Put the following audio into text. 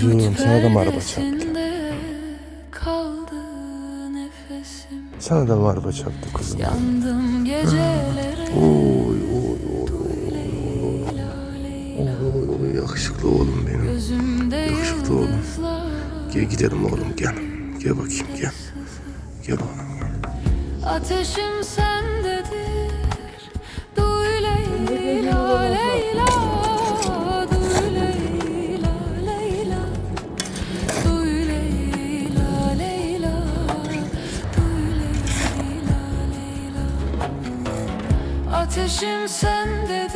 Kuzum sana da mı araba çarptı? Sana da mı araba çarptı kuzum? Yandım gecelere Oy oy oy oy oy oy yakışıklı oğlum benim. Gözümde Yakışıklı oğlum. Gel gidelim oğlum gel. Gel bakayım gel. Gel oğlum gel. Ateşim sendedir Duy Ateşim sendedir